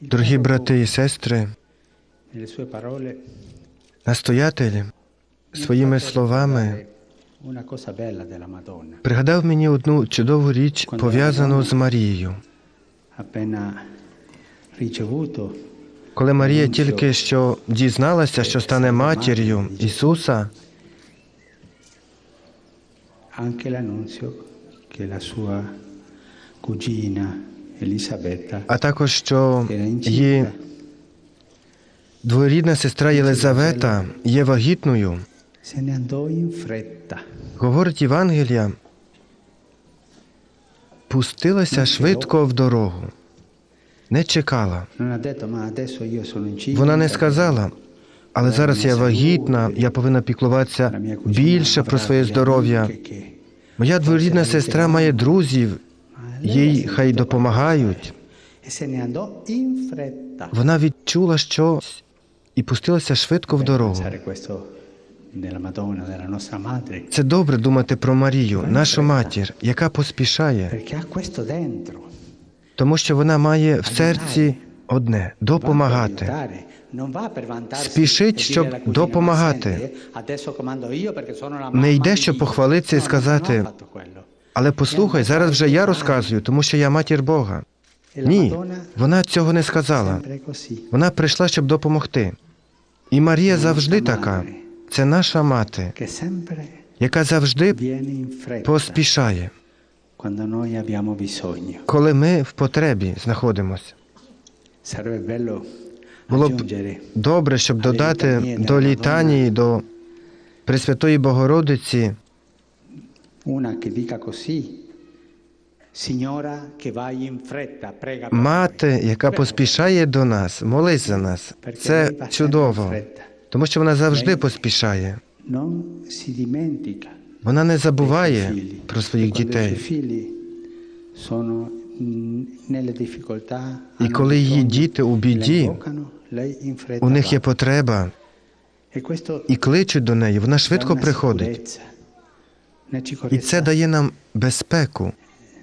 Дорогі брати і сестри, настоятель своїми словами пригадав мені одну чудову річ, пов'язану з Марією. Коли Марія тільки що дізналася, що стане матір'ю Ісуса, anche l'annunzio che а також що її дворідна сестра Єлизавета є вагітною, говорить Євангелія, пустилася швидко в дорогу, не чекала. Вона не сказала, але зараз я вагітна, я повинна піклуватися більше про своє здоров'я. Моя дворідна сестра має друзів, їй хай допомагають. E. Вона відчула щось і пустилася швидко в дорогу. Це добре думати про Марію, нашу матір, яка поспішає, тому що вона має в серці одне допомагати. Спішить, e щоб допомагати. "Ma senti, adesso comando io perché sono la Не йде, щоб Dio". похвалитися і сказати, Але послухай, зараз вже я розказую, тому що я матір Бога. Ні, вона цього не сказала. Вона прийшла, щоб допомогти. І Марія завжди така. Це наша мати, яка завжди поспішає, коли ми в потребі знаходимося. Було б добре, щоб додати до літанії, до Пресвятої Богородиці una che dica così. Signora che vai in fretta, prega per мати, яка поспішає до нас, молись за нас. Це чудово, тому що вона завжди поспішає. Вона не забуває про E своїх дітей. mm, І коли її діти у біді, у них є потреба, E і кличуть до неї, вона швидко приходить. І це дає нам безпеку.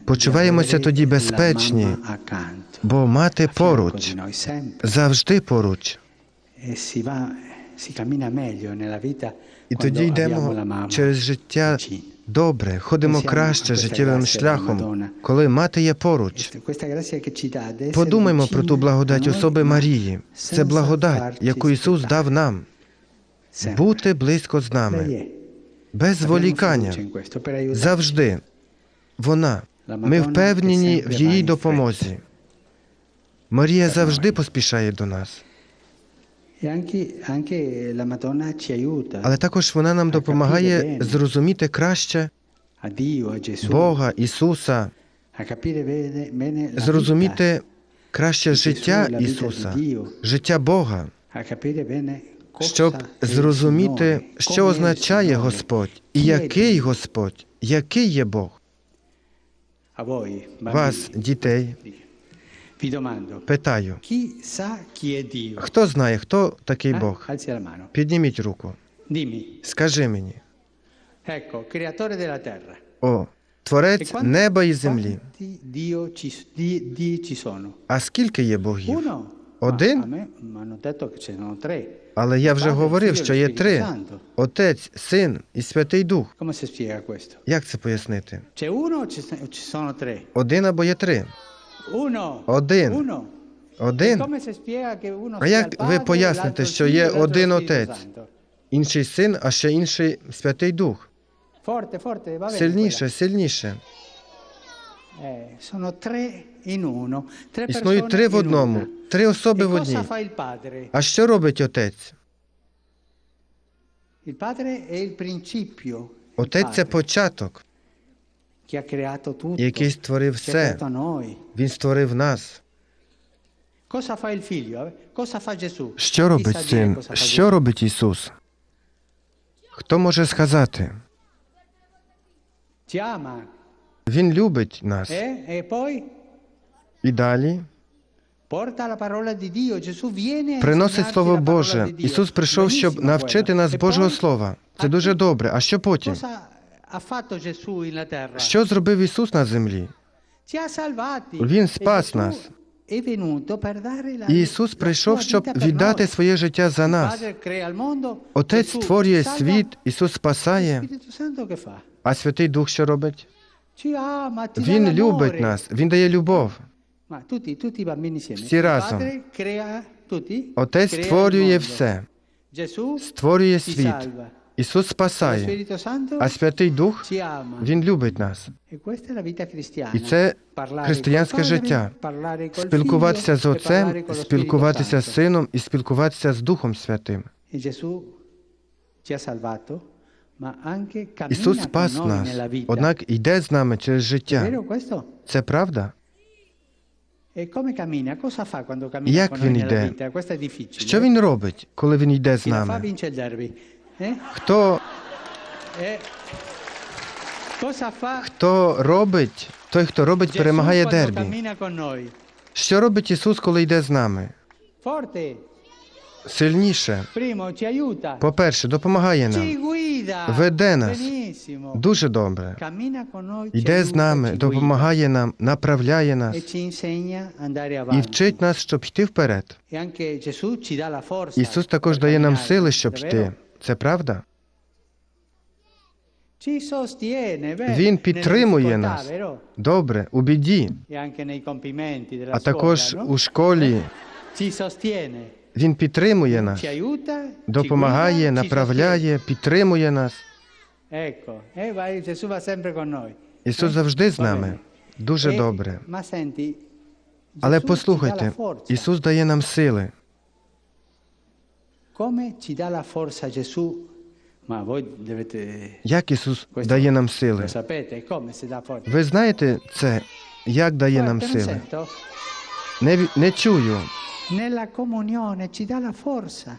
Почуваємося тоді безпечні, бо мати поруч, завжди поруч. І тоді йдемо через життя добре, ходимо краще життєвим шляхом, коли мати є поруч. Подумаймо про ту благодать особи Марії. Це благодать, яку Ісус дав нам бути близько з нами. Без зволікання, aiutarci. завжди. Вона. Ми впевнені в її допомозі. Марія завжди поспішає до нас, але також вона нам допомагає зрозуміти краще Бога, Ісуса, зрозуміти краще життя Ісуса, життя Бога, щоб зрозуміти, що означає. Господь, і який? Господь, який є Бог. Вас, дітей, питаю, хто знає, хто такий Eh? Бог? Підніміть руку. Скажи мені, о, E творець неба і землі. А скільки є богів? Один? Але я вже говорив, що e є три. Отець, Син і Святий Дух. Як це пояснити? Один або є три? Один. Один. А як ви поясните, що є один Отець? Інший син, а ще інший Святий Дух. Сильніше, сильніше. Існують persone три в одному, una. три особи E в одній. cosa fa il padre? А що робить отець? Il padre è il principio. il Отець це padre, початок, che ha creato tutto. який створив все. Він створив нас. Cosa fa il figlio? eh? Cosa fa Gesù? Що робить син? Що робить Ісус? Хто може сказати? Він любить нас. eh? E І далі приносить Слово Боже. Ісус прийшов, щоб навчити нас E Божого Слова. Це дуже добре. А що потім? Що зробив Ісус на землі? Він E спас нас. І Ісус прийшов, щоб віддати своє життя за нас. Отець створює світ, Ісус спасає, а Святий Дух що робить? Він любить нас, Він дає любов. Всі разом. Отець створює все, створює світ. Ісус спасає, а Святий Дух. Він любить нас. E. І це християнське життя. Спілкуватися з e Отцем, спілкуватися з. Сином і спілкуватися з Духом Святим. E Ісус спас нас, однак йде з нами через життя. Це правда? E Як він йде? Що він робить, коли він йде з нами? Eh? Хто, E хто робить, той, хто робить, перемагає дербі. Що робить Ісус, коли йде з нами? Сильніше. По-перше, допомагає нам. Веде нас. Дуже добре. Йде з нами, допомагає нам, направляє E нас і вчить нас, щоб йти вперед. E. Ісус також дає нам сили, щоб йти. Це правда? Він підтримує нас. Добре, у біді, E а також у школі. Він підтримує нас, допомагає, направляє, підтримує нас. e. Ісус Eh? завжди з нами. Дуже E- добре. Але послухайте. Ісус дає нам сили. Як Ісус дає нам сили? Ви знаєте це, як дає нам сили? Не, не чую.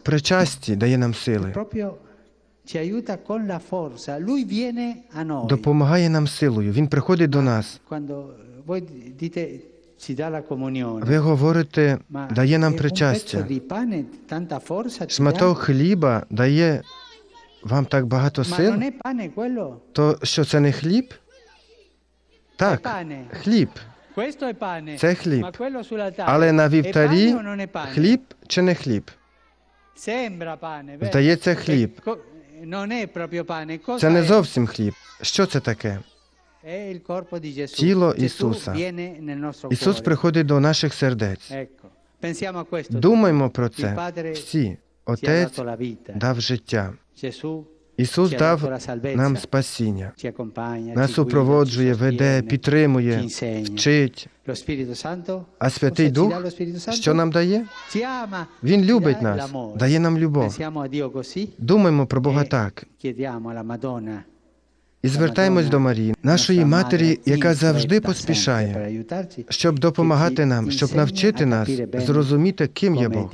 Причасті дає нам сили. Proprio ci aiuta con la forza. Lui viene a noi. Допомагає нам силою. Він приходить до нас. Eh, Ви говорите, дає нам причастя. Шматок хліба дає вам так багато сил. То що це не хліб? Так, хліб. Це хліб. Але на вівтарі хліб чи не хліб? Здається, хліб. E Це не зовсім хліб. Що це таке? Тіло Ісуса. Ісус приходить до наших сердець. Думаймо про це. Всі. Отець дав життя. Ісус дав нам спасіння. Нас супроводжує, веде, підтримує, вчить. А Святий Дух, що нам дає? Він любить нас, дає нам любов. Думаємо про Бога e так. alla Madonna, І звертаємось до Марії, нашої матері, яка завжди поспішає, щоб допомагати нам, щоб навчити нас зрозуміти, ким є Бог,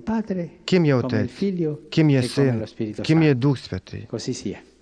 Padre, ким є come il Отець, Figlio ким є e come Син, lo Spirito ким є Santo. Дух Святий. Così sia.